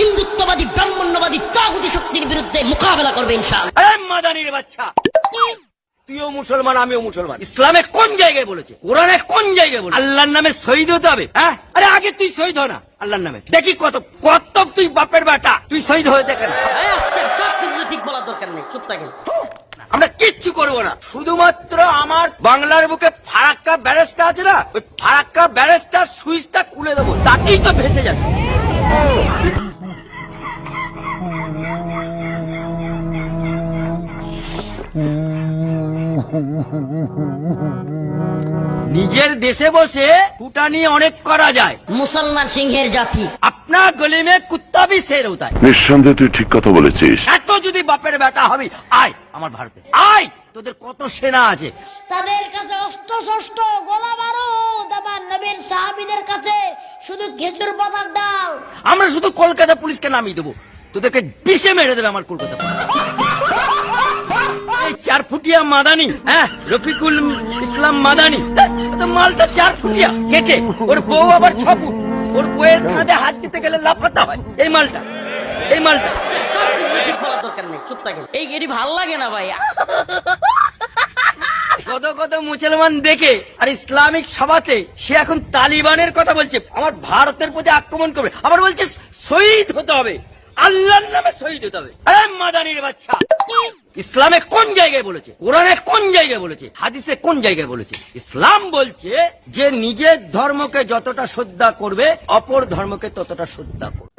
হিন্দুত্ববাদী ব্রাহ্মণ্যবাদী তাগুতি শক্তির বিরুদ্ধে মোকাবেলা করবে ইনশাআল্লাহ। মাদানির বাচ্চা! তুইও মুসলমান আমিও মুসলমান। ইসলামে কোন জায়গায় বলেছে? কোরআনে কোন জায়গায় বলেছে? আল্লাহর নামে শহীদ হতে হবে হ্যাঁ? আরে আগে তুই শহীদ হ না আল্লাহর নামে। দেখি কত কত তুই বাপের বেটা তুই শহীদ হয়ে দেখে না। ঠিক বলার দরকার নেই চুপ থাকেন। আমরা কিচ্ছু করব না। শুধুমাত্র আমার বাংলার বুকে ফারাক্কা ব্যারেজটা আছে না? ওই ফারাক্কা ব্যারেজটার সুইচটা খুলে দেবো তাতেই তো ভেসে যাবে। নিজের দেশে বসে ফুটানি অনেক করা যায়। মুসলমান সিংহের জাতি। আপনার গলি মে কুত্তা ভি শের হতা নিঃসন্দেহে তুই ঠিক কথা বলেছিস। এত যদি বাপের বেটা হবি আয় আমার ভারতে। আয় তোদের কত সেনা আছে। তাদের কাছে অস্ত্র শস্ত্র গোলা বারুদ আবার নবীন সাহাবিদের কাছে শুধু খেজুর পাতার ডাল। আমরা শুধু কলকাতা পুলিশকে নামিয়ে দেবো। তোদেরকে বিষে মেরে দেবে আমার কলকাতা ফুটিয়া মাদানি হ্যাঁ? রফিকুল ইসলাম মাদানি। তো মালটা চার ফুটিয়া। কে কে? ওর বউ আবার ছ ফুট। ওর বউয়ের খাঁদে হাত দিতে গেলে লাফাতে হয়। এই মালটা এই মালটা। চুপ কিছু ঠিক বলার দরকার নেই চুপ থাকেন। এই এটি ভালো লাগে না ভাই। কত কত মুসলমান দেখে আর ইসলামিক সভাতে সে এখন তালিবানের কথা বলছে। আমার ভারতের প্রতি আক্রমণ করবে। আবার বলছে শহীদ হতে হবে। আল্লাহর নামে শহীদ হতে হবে। মাদানির বাচ্চা। ইসলামে কোন জায়গায় বলেছে? কোরআনে কোন জায়গায় বলেছে? হাদিসে কোন জায়গায় বলেছে? ইসলাম বলছে যে নিজের ধর্মকে যতটা শ্রদ্ধা করবে, অপর ধর্মকে ততটা শ্রদ্ধা করবে।